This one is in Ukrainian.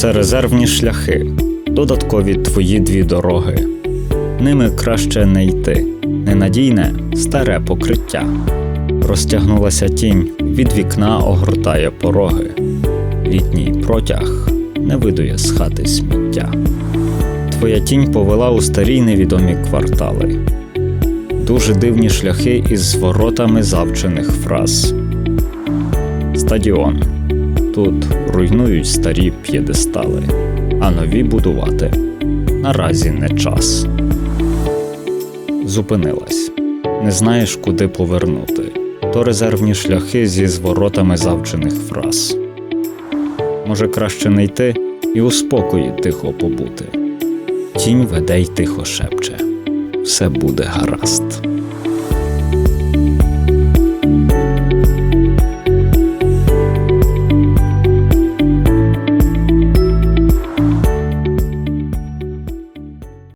Це резервні шляхи, додаткові твої дві дороги. Ними краще не йти, ненадійне старе покриття. Розтягнулася тінь, від вікна огортає пороги. Літній протяг не видує з хати сміття. Твоя тінь повела у старі невідомі квартали. Дуже дивні шляхи із зворотами завчених фраз. Стадіон. Тут руйнують старі п'єдестали, а нові будувати наразі не час. Зупинилась. Не знаєш, куди повернути. То резервні шляхи зі зворотами завчених фраз. Може, краще не йти і у спокої тихо побути. Тінь веде й тихо шепче. Все буде гаразд.